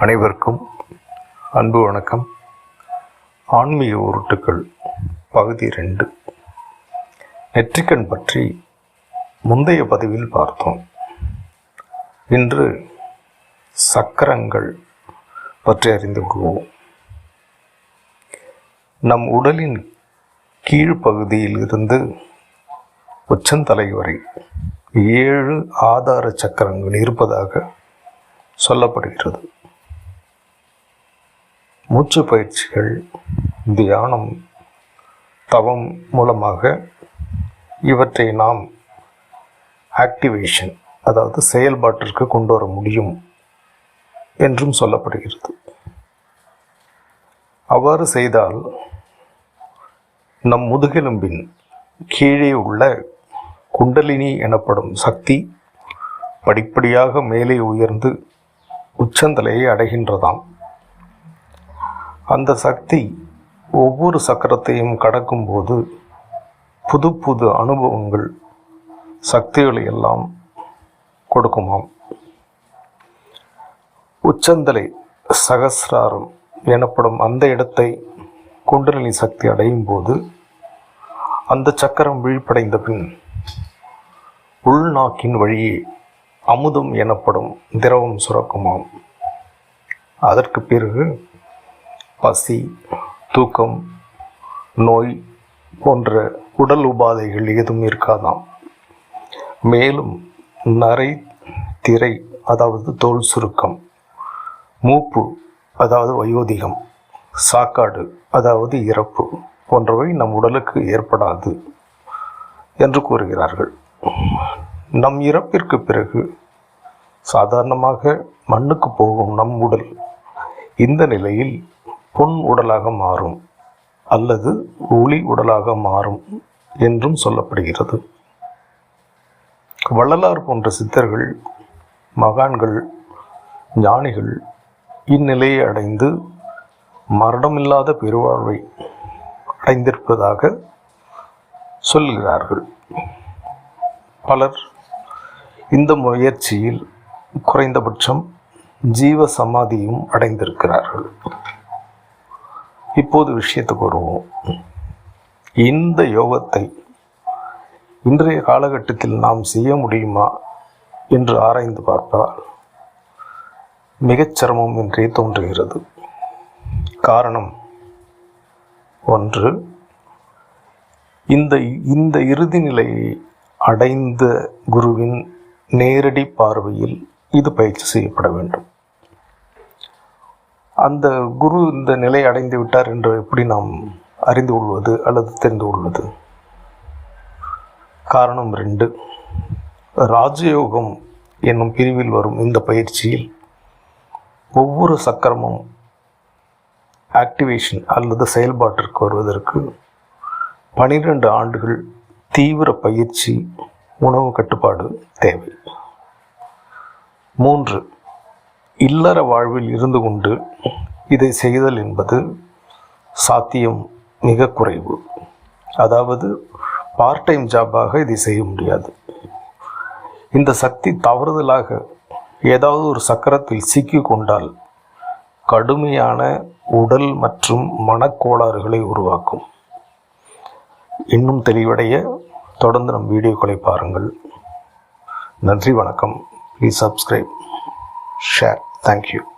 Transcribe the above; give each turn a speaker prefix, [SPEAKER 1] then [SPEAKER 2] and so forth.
[SPEAKER 1] அனைவருக்கும் அன்பு வணக்கம். ஆன்மீக உருட்டுக்கள் பகுதி ரெண்டு. நெற்றிக்கண் பற்றி முந்தைய பதிவில் பார்த்தோம். இன்று சக்கரங்கள் பற்றி அறிந்து கொள்வோம். நம் உடலின் கீழ்ப்பகுதியில் இருந்து உச்சந்தலை வரை ஏழு ஆதார சக்கரங்கள் இருப்பதாக சொல்லப்படுகிறது. மூச்சு பயிற்சிகள் தியானம் தவம் மூலமாக இவற்றை நாம் ஆக்டிவேஷன் அதாவது செயல்பாட்டிற்கு கொண்டு வர முடியும் என்றும் சொல்லப்படுகிறது. அவ்வாறு செய்தால் நம் முதுகெலும்பின் கீழே உள்ள குண்டலினி எனப்படும் சக்தி படிப்படியாக மேலே உயர்ந்து உச்சந்தலையை அடைகின்றதாம். அந்த சக்தி ஒவ்வொரு சக்கரத்தையும் கடக்கும்போது புது புது அனுபவங்கள் சக்திகளை எல்லாம் கொடுக்குமாம். உச்சந்தலை சகசிராரம் எனப்படும் அந்த இடத்தை குண்டலினி சக்தி அடையும் போது அந்த சக்கரம் விழிப்படைந்த பின் உள்நாக்கின் வழியே அமுதம் எனப்படும் திரவம் சுரக்குமாம். அதற்கு பிறகு பசி தூக்கம் நோய் போன்ற உடல் உபாதைகள் ஏதும் இருக்காதாம். மேலும் நரை திரை அதாவது தோல் சுருக்கம் மூப்பு அதாவது வயோதிகம் சாக்காடு அதாவது இறப்பு போன்றவை நம் உடலுக்கு ஏற்படாது என்று கூறுகிறார்கள். நம் இறப்பிற்கு பிறகு சாதாரணமாக மண்ணுக்கு போகும் நம் உடல் இந்த நிலையில் பொன் உடலாக மாறும் அல்லது ஒளி உடலாக மாறும் என்றும் சொல்லப்படுகிறது. வள்ளலார் போன்ற சித்தர்கள் மகான்கள் ஞானிகள் இந்நிலையை அடைந்து மரணமில்லாத பெருவாழ்வை அடைந்திருப்பதாக சொல்கிறார்கள். பலர் இந்த முயற்சியில் குறைந்தபட்சம் ஜீவ சமாதியும் அடைந்திருக்கிறார்கள். இப்போது விஷயத்துக்கு வருவோம். இந்த யோகத்தை இன்றைய காலகட்டத்தில் நாம் செய்ய முடியுமா என்று ஆராய்ந்து பார்ப்பதால் மிகச் சிரமம் என்றே தோன்றுகிறது. காரணம் ஒன்று இந்த இந்த இறுதி நிலையை அடைந்த குருவின் நேரடி பார்வையில் இது பயிற்சி செய்யப்பட வேண்டும். அந்த குரு இந்த நிலை அடைந்து விட்டார் என்று எப்படி நாம் அறிந்து கொள்வது அல்லது தெரிந்து கொள்வது? காரணம் ரெண்டு. ராஜயோகம் என்னும் பிரிவில் வரும் இந்த பயிற்சியில் ஒவ்வொரு சக்கரமும் ஆக்டிவேஷன் அல்லது செயல்பாட்டிற்கு வருவதற்கு பனிரெண்டு ஆண்டுகள் தீவிர பயிற்சி உணவு கட்டுப்பாடு தேவை. மூன்று இல்லற வாழ்வில் இருந்து கொண்டு இதை செய்தல் என்பது சாத்தியம் மிக குறைவு. அதாவது பார்ட் டைம் ஜாபாக இதை செய்ய முடியாது. இந்த சக்தி தவறுதலாக ஏதாவது ஒரு சக்கரத்தில் சிக்கி கொண்டால் கடுமையான உடல் மற்றும் மனக்கோளாறுகளை உருவாக்கும். இன்னும் தெளிவடைய தொடர்ந்து நம் வீடியோக்களை பாருங்கள். நன்றி வணக்கம். Please subscribe share Thank you.